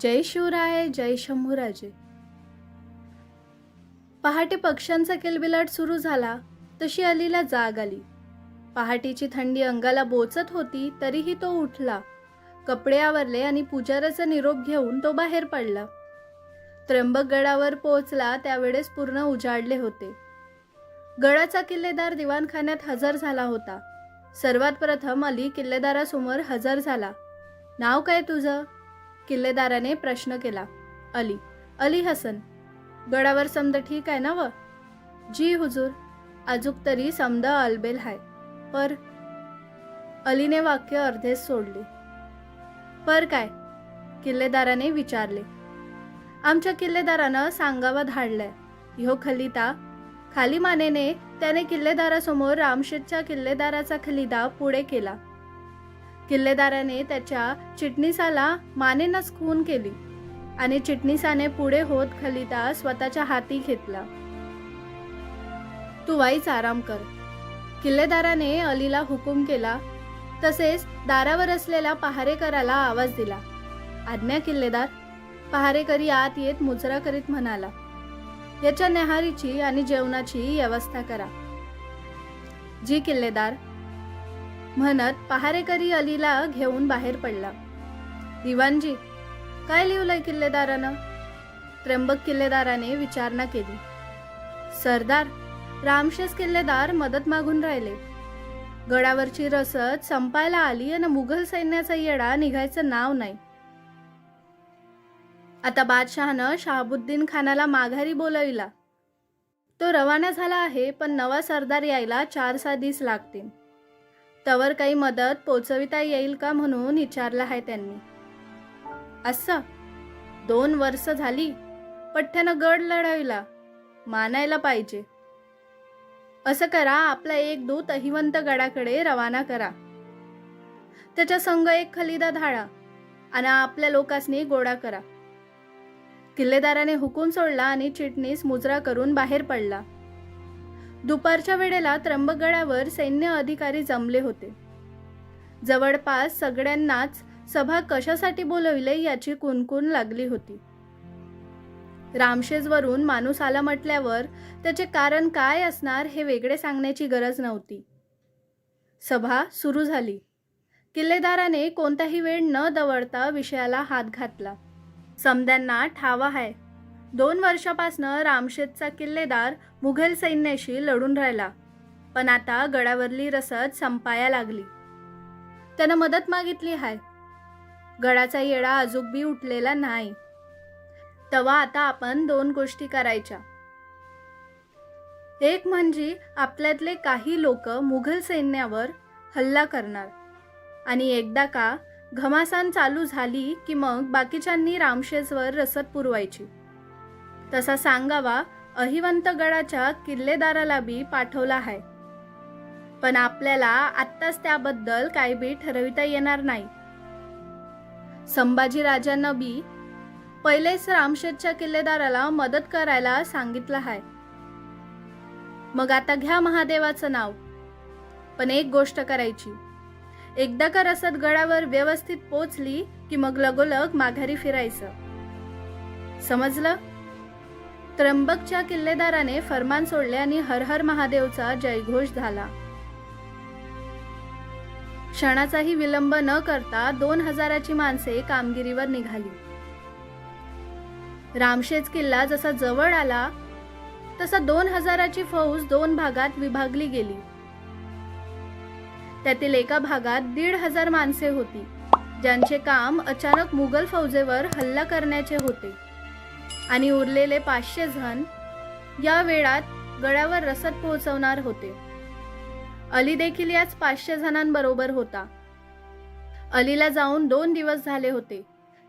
जय शिवराय जय शंभूराजे. पहाटे पक्ष्यांचा किलबिलाट सुरू झाला तशी अलीला जाग आली. पहाटेची थंडी अंगाला बोचत होती तरीही तो उठला. कपडे आवरले आणि पुजाराचा निरोप घेऊन तो बाहेर पडला. त्र्यंबक गडावर पोहोचला त्यावेळेस पूर्ण उजाडले होते. गडाचा किल्लेदार दिवाणखान्यात हजर झाला होता. सर्वात प्रथम अली किल्लेदारासमोर हजर झाला. नाव काय तुझं? किल्लेदाराने प्रश्न केला. अली अली हसन गडावर समद ठीक आहे ना व? जी हुजूर अजूक तरी समद अलबेल हाय. पर अलीने वाक्य अर्धेच सोडले. पर काय? किल्लेदाराने विचारले. आमच्या किल्लेदारानं सांगावा धाडलाय. ह्यो खलिता खाली मानेने त्याने किल्लेदारासमोर रामशेठच्या किल्लेदाराचा खलिदा पुढे केला. किल्लेदाराने त्याच्या चिटणीसाला मानेनच खून केली आणि चिटणीसाने पुढे होत खलिता स्वतःच्या हाती घेतला. तू वाईच आराम कर. किल्लेदाराने अलीला हुकूम केला. तसेच दारावर असलेल्या पहारेकराला आवाज दिला. आज्ञा किल्लेदार. पहारेकरी आत येत मुजरा करीत म्हणाला याच्या नेहारीची आणि जेवणाची व्यवस्था करा. जी किल्लेदार. म्हणत पहारेकरी अलीला घेऊन बाहेर पडला. दिवानजी काय लिवलंय किल्लेदारानं? त्र्यंबक किल्लेदाराने विचारणा केली. सरदार रामशेस किल्लेदार मदत मागून राहिले. गडावरची रसद संपायला आली आणि मुघल सैन्याचा येडा निघायचं नाव नाही. आता बादशहानं शहाबुद्दीन खानाला माघारी बोलविला. तो रवाना झाला आहे पण नवा सरदार यायला चार सहा दिस लागतील. तवर काही मदत पोचविता येईल का म्हणून विचारलं आहे त्यांनी. असं? दोन वर्ष झाली? पठ्ठ्यानं गड लढविला. मानायला पाहिजे. असं करा आपला एक दूत अहिवंत गडाकडे रवाना करा. त्याच्या संघ एक खलिदा धाडा आणि आपल्या लोकांनी गोडा करा. किल्लेदाराने हुकूम सोडला आणि चिटणीस मुजरा करून बाहेर पडला. दुपारच्या वेळेला त्र्यंबकगडावर सैन्य अधिकारी जमले होते. जवळपास सगळ्यांनाच सभा कशासाठी बोलविले याची कुणकुण लागली होती. रामशेजवरून माणूस आला म्हटल्यावर त्याचे कारण काय असणार हे वेगळे सांगण्याची गरज नव्हती. सभा सुरू झाली. किल्लेदाराने कोणताही वेळ न दवडता विषयाला हात घातला. समद्यांना ठावा आहे दोन वर्षापासनं रामशेतचा किल्लेदार मुघल सैन्याशी लढून राहिला. पण आता गडावरली रसद संपाया लागली. त्यानं मदत मागितली हाय. गडाचा येडा अजूक बी उठलेला नाही. तेव्हा आता आपण दोन गोष्टी करायच्या. एक म्हणजे आपल्यातले काही लोक मुघल सैन्यावर हल्ला करणार. आणि एकदा का घमासान चालू झाली की मग बाकीच्यांनी रामशेजवर रसद पुरवायची. तसा सांगावा अहिवंतगडाच्या किल्लेदाराला बी पाठवला आहे. पण आपल्याला आत्ताच त्याबद्दल काही बी ठरविता येणार नाही. संभाजी राजांना बी पहिलेच रामशेठच्या किल्लेदाराला मदत करायला सांगितलं आहे. मग आता घ्या महादेवाचं नाव. पण एक गोष्ट करायची. एकदा का रसद गडावर व्यवस्थित पोचली की मग लगोलग माघारी फिरायचं. समजलं? त्र्यंबकच्या किल्लेदाराने फरमान सोडले आणि हर हर महादेवचा जयघोष झाला. क्षणाचाही विलंब न करता दोन हजाराची माणसे कामगिरीवर निघाली. रामशेज किल्ला जसा जवळ आला तसा दोन हजाराची फौज दोन भागात विभागली गेली. त्यातील एका भागात दीड हजार माणसे होती ज्यांचे काम अचानक मुघल फौजेवर हल्ला करण्याचे होते. आणि उरलेले पाचशे जण या वेळात गडावर रसद पोहोचवणार होते. अली देखील याच पाचशे जणांबरोबर होता. अलीला जाऊन दोन दिवस झाले होते.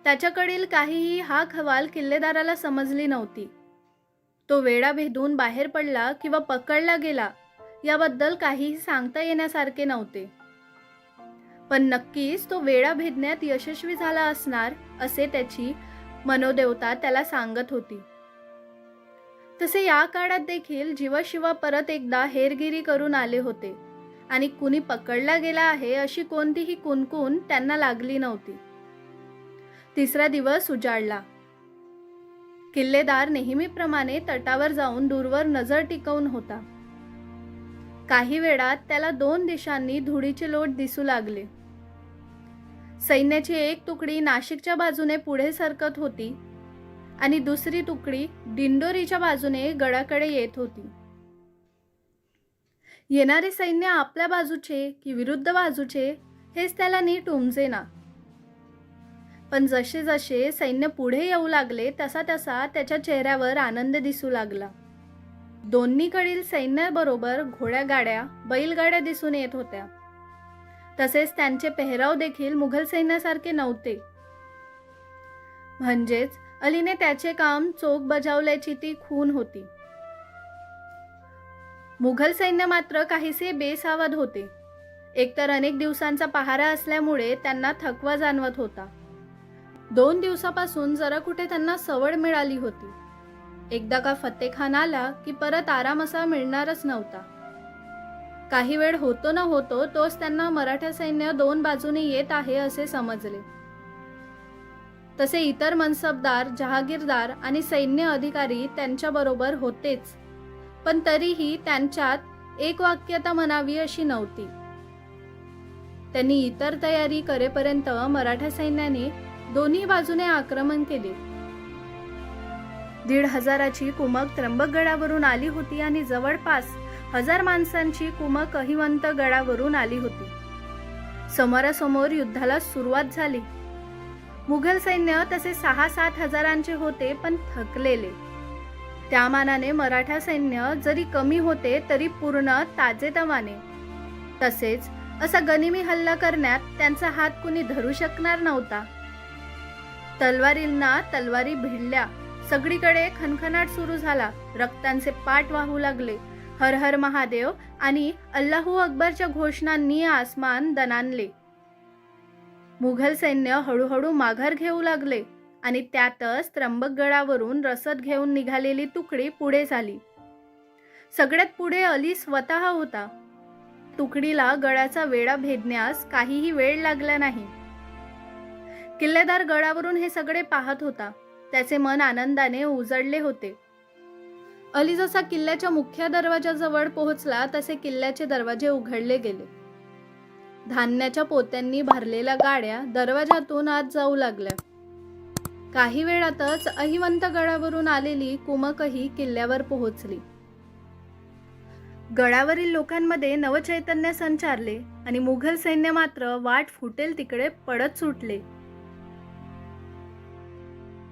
त्याच्याकडील काहीही हा खवाल किल्लेदाराला समजली नव्हती. तो वेडा भेदून बाहेर पडला किंवा पकडला गेला याबद्दल काहीही सांगता येण्यासारखे नव्हते. पण नक्कीच तो वेळा भेदण्यात यशस्वी झाला असणार असे त्याची मनोदेवता त्याला सांगत होती. तसे या काळात देखील जीवशिवा परत एकदा हेरगिरी करून आले होते. आणि कुणी पकडला गेला आहे अशी कोणतीही कुणकुण त्यांना लागली नव्हती. तिसरा दिवस उजाडला. किल्लेदार नेहमीप्रमाणे तटावर जाऊन दूरवर नजर टिकवून होता. काही वेळात त्याला दोन दिशांनी धुळीचे लोट दिसू लागले. सैन्याची एक तुकडी नाशिकच्या बाजूने पुढे सरकत होती आणि दुसरी तुकडी दिंडोरीच्या बाजूने गडाकडे येत होती. येणारे सैन्य आपल्या बाजूचे की विरुद्ध बाजूचे हेच त्याला नीट उमजेना. पण जसे जसे सैन्य पुढे येऊ लागले तसा तसा त्याच्या चेहऱ्यावर आनंद दिसू लागला. दोन्हीकडील सैन्याबरोबर घोड्यागाड्या बैलगाड्या दिसून येत होत्या. तसेच त्यांचे पेहराव देखील मुघल सैन्यासारखे नव्हते. म्हणजेच अलीने त्याचे काम चोख बजावल्याची ती खून होती. मुघल सैन्य मात्र काहीसे बेसावध होते. एकतर अनेक दिवसांचा पहारा असल्यामुळे त्यांना थकवा जाणवत होता. दोन दिवसापासून जरा कुठे त्यांना सवड मिळाली होती. एकदा का फतेखान आला की परत आराम असा मिळणारच नव्हता. काही वेळ होतो न होतो तोच त्यांना मराठा सैन्य दोन बाजूने येत आहे असे समजले. तसे इतर मनसबदार जहागीरदार आणि सैन्य अधिकारी त्यांच्याबरोबर होतेच. पण तरीही त्यांच्यात एक वाक्यता म्हणावी अशी नव्हती. त्यांनी इतर तयारी करेपर्यंत मराठा सैन्याने दोन्ही बाजूने आक्रमण केले. दीड हजाराची कुमक त्र्यंबकगडावरून आली होती आणि जवळपास हजार माणसांची कुमक अहिवंत गडावरून आली होती. समोरासमोर युद्धाला सुरुवात झाली. मुघल सैन्य तसे सहा सात हजारांचे होते पण थकलेले. त्या मानाने मराठा सैन्य जरी कमी होते तरी पूर्ण ताजेतवाने. तसेच असा गनिमी हल्ला करण्यात त्यांचा हात कुणी धरू शकणार नव्हता. तलवारींना तलवारी भिडल्या. सगळीकडे खनखनाट सुरू झाला. रक्तांचे पाठ वाहू लागले. हर हर महादेव आणि अल्लाहू अकबरच्या घोषणांनी आसमान दणानले. मुघल सैन्य हळूहळू माघार घेऊ लागले आणि त्यातच त्र्यंबकगडावरून रसद घेऊन निघालेली तुकडी पुढे झाली. सगळ्यात पुढे अली स्वतः होता. तुकडीला गडाचा वेढा भेदण्यास काहीही वेळ लागला नाही. किल्लेदार गडावरून हे सगळे पाहत होता. त्याचे मन आनंदाने उजळले होते. अली जसा किल्ल्याच्या मुख्य दरवाजाजवळ पोहोचला तसे किल्ल्याचे दरवाजे उघडले गेले. धान्याच्या पोत्यांनी भरलेल्या गाड्या दरवाजातून आत जाऊ लागल्या. काही वेळातच अहिवंत गडावरून आलेली कुमकही किल्ल्यावर पोहोचली. गडावरील लोकांमध्ये नवचैतन्य संचारले आणि मुघल सैन्य मात्र वाट फुटेल तिकडे पडत सुटले.